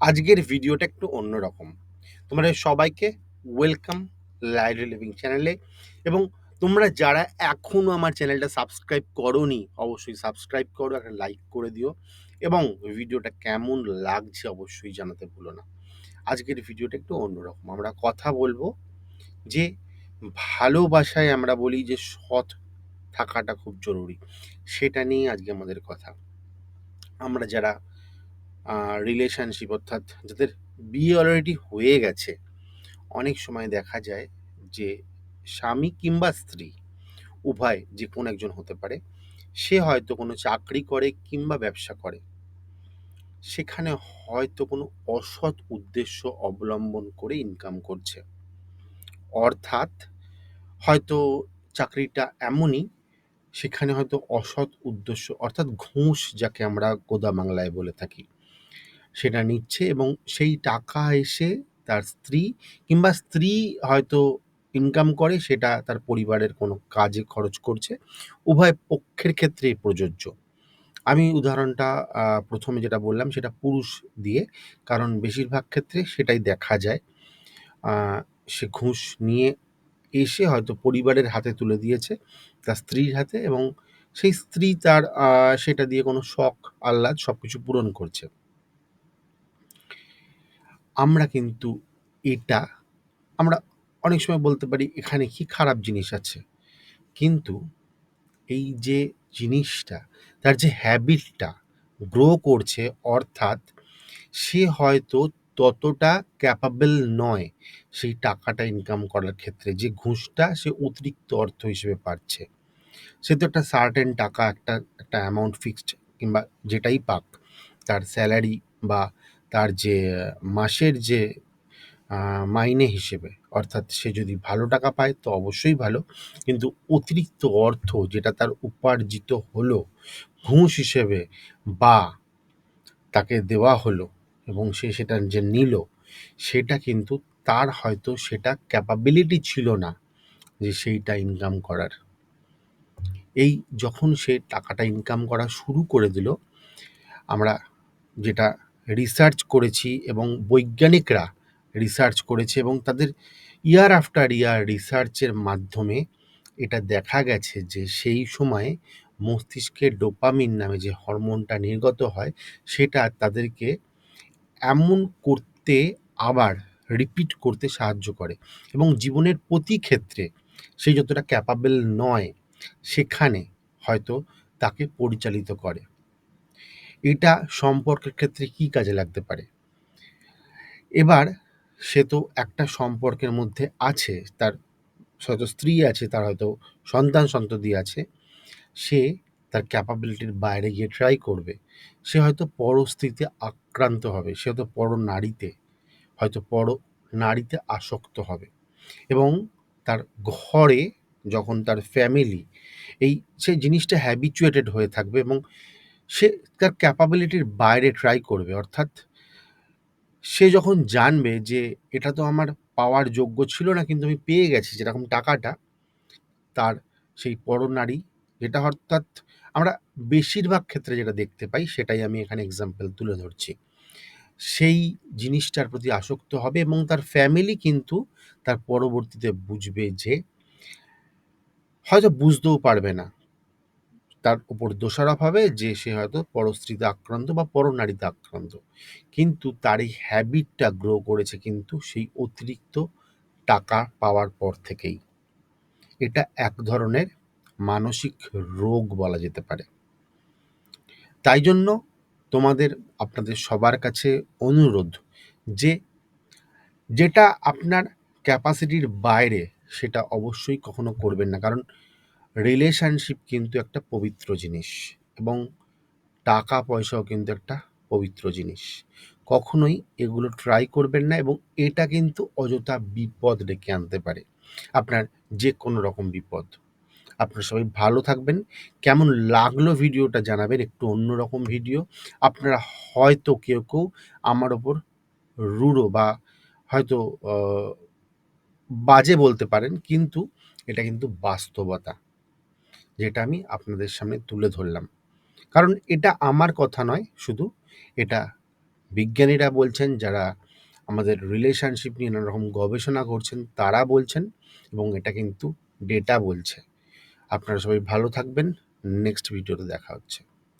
আজকের ভিডিওটা একটু অন্যরকম। তোমাদের সবাইকে ওয়েলকাম লাইভ লিভিং চ্যানেলে এবং তোমরা যারা এখনও আমার চ্যানেলটা সাবস্ক্রাইব করোনি, অবশ্যই সাবস্ক্রাইব করো, একটা লাইক করে দিও এবং ভিডিওটা কেমন লাগছে অবশ্যই জানাতে ভুলো না। আজকের ভিডিওটা একটু অন্যরকম। আমরা কথা বলব যে ভালোবাসায় আমরা বলি যে সৎ থাকাটা খুব জরুরি, সেটা নিয়ে আজকে আমাদের কথা। আমরা যারা রিলেশনশিপ অর্থাৎ যাদের বিয়ে অলরেডি হয়ে গেছে, অনেক সময় দেখা যায় যে স্বামী কিংবা স্ত্রী উভয় যে কোনো একজন হতে পারে, সে হয়তো কোনো চাকরি করে কিংবা ব্যবসা করে। সেখানে হয়তো কোনো অসৎ উদ্দেশ্য অবলম্বন করে ইনকাম করছে। অর্থাৎ হয়তো চাকরিটা এমনই, সেখানে হয়তো অসৎ উদ্দেশ্য অর্থাৎ ঘুষ যাকে আমরা গোদা বাংলায় বলে থাকি। সেটা নিচ্ছে এবং সেই টাকা এসে তার স্ত্রী কিংবা স্ত্রী হয়তো ইনকাম করে, সেটা তার পরিবারের কোনো কাজে খরচ করছে। উভয় পক্ষের ক্ষেত্রেই প্রযোজ্য। আমি উদাহরণটা প্রথমে যেটা বললাম সেটা পুরুষ দিয়ে, কারণ বেশিরভাগ ক্ষেত্রে সেটাই দেখা যায়। সে ঘুষ নিয়ে এসে হয়তো পরিবারের হাতে তুলে দিয়েছে তার স্ত্রীর হাতে এবং সেই স্ত্রী তার সেটা দিয়ে কোনো শখ, আহ্লাদ সব কিছু পূরণ করছে। আমরা কিন্তু এটা, আমরা অনেক সময় বলতে পারি এখানে কি খারাপ জিনিস আছে। কিন্তু এই যে জিনিসটা, তার যে হ্যাবিটটা গ্রো করছে, অর্থাৎ সে হয়তো ততটা ক্যাপাবল নয় সেই টাকাটা ইনকাম করার ক্ষেত্রে, যে ঘুষটা সে অতিরিক্ত অর্থ হিসেবে পাচ্ছে। সে তো একটা সার্টেন টাকা, একটা একটা অ্যামাউন্ট ফিক্সড কিংবা যেটাই পাক, তার স্যালারি বা তার যে, মাসের যে মাইনে হিসেবে, অর্থাৎ সে যদি ভালো টাকা পায়, তো অবশ্যই ভালো। কিন্তু অতিরিক্ত অর্থ যেটা তার উপার্জিত হলো, ঘুষ হিসেবে বা তাকে দেওয়া হলো এবং সে সেটা যে নিল, সেটা কিন্তু তার হয়তো সেটা ক্যাপাবিলিটি ছিল না যে সেইটা ইনকাম করার। এই যখন সে টাকাটা ইনকাম করা শুরু করে দিল, আমরা যেটা রিসার্চ করেছি এবং বৈজ্ঞানিকরা রিসার্চ করেছে এবং তাদের ইয়ার আফটার ইয়ার রিসার্চের মাধ্যমে এটা দেখা গেছে যে সেই সময়ে মস্তিষ্কে ডোপামিন নামে যে হরমোনটা নির্গত হয়, সেটা তাদেরকে এমন করতে আবার রিপিট করতে সাহায্য করে এবং জীবনের প্রতি ক্ষেত্রে সে যতটা ক্যাপাবেল নয়, সেখানে হয়তো তাকে পরিচালিত করে। এটা সম্পর্কের ক্ষেত্রে কি কাজে লাগতে পারে? এবার সে তো একটা সম্পর্কের মধ্যে আছে, তার হয়তো স্ত্রী আছে, তার হয়তো সন্তান সন্ততি আছে, সে তার ক্যাপাবিলিটির বাইরে গিয়ে ট্রাই করবে। সে হয়তো পর স্ত্রীতে আক্রান্ত হবে, সে হয়তো পর নারীতে, হয়তো পর নারীতে আসক্ত হবে এবং তার ঘরে যখন তার ফ্যামিলি এই সে জিনিসটা হ্যাবিচুয়েটেড হয়ে থাকবে এবং সে তার ক্যাপাবিলিটির বাইরে ট্রাই করবে, অর্থাৎ সে যখন জানবে যে এটা তো আমার পাওয়ার যোগ্য ছিল না, কিন্তু আমি পেয়ে গেছি যেরকম টাকাটা, তার সেই পরনারী যেটা অর্থাৎ আমরা বেশিরভাগ ক্ষেত্রে যেটা দেখতে পাই, সেটাই আমি এখানে এক্সাম্পল তুলে ধরছি। সেই জিনিসটার প্রতি আসক্ত হবে এবং তার ফ্যামিলি কিন্তু তার পরবর্তীতে বুঝবে যে হয়তো বুঝতেও পারবে না। তার উপর দোষারোপ হবে যে সে হয়তো পরস্ত্রীতে আক্রান্ত বা পরনারীতে আক্রান্ত। কিন্তু তার এই হ্যাবিটটা গ্রো করেছে কিন্তু সেই অতিরিক্ত টাকা পাওয়ার পর থেকেই। এটা এক ধরনের মানসিক রোগ বলা যেতে পারে। তাই জন্য তোমাদের, আপনাদের সবার কাছে অনুরোধ যে, যেটা আপনার ক্যাপাসিটির বাইরে সেটা অবশ্যই কখনো করবেন না। কারণ রিলেশনশিপ কিন্তু একটা পবিত্র জিনিস এবং টাকা পয়সাও কিন্তু একটা পবিত্র জিনিস। কখনোই এগুলো ট্রাই করবেন না এবং এটা কিন্তু অযথা বিপদ ডেকে আনতে পারে। আপনার যে কোনো রকম বিপদ। আপনারা সবাই ভালো থাকবেন। কেমন লাগল ভিডিওটা জানাবেন একটু অন্যরকম ভিডিও। আপনারা হয়তো কেউ কেউ আমার ওপর রুড়ো বা হয়তো বাজে বলতে পারেন, কিন্তু এটা কিন্তু বাস্তবতা। যেটা আমি আপনাদের সামনে তুলে ধরলাম। কারণ এটা আমার কথা নয়, শুধু এটা বিজ্ঞানীরা বলছেন, যারা আমাদের রিলেশনশিপ নিয়ে নানা রকম গবেষণা করছেন, তারা বলছেন এবং এটা কিন্তু ডেটা বলছে। আপনারা সবাই ভালো থাকবেন। নেক্সট ভিডিওতে দেখা হচ্ছে।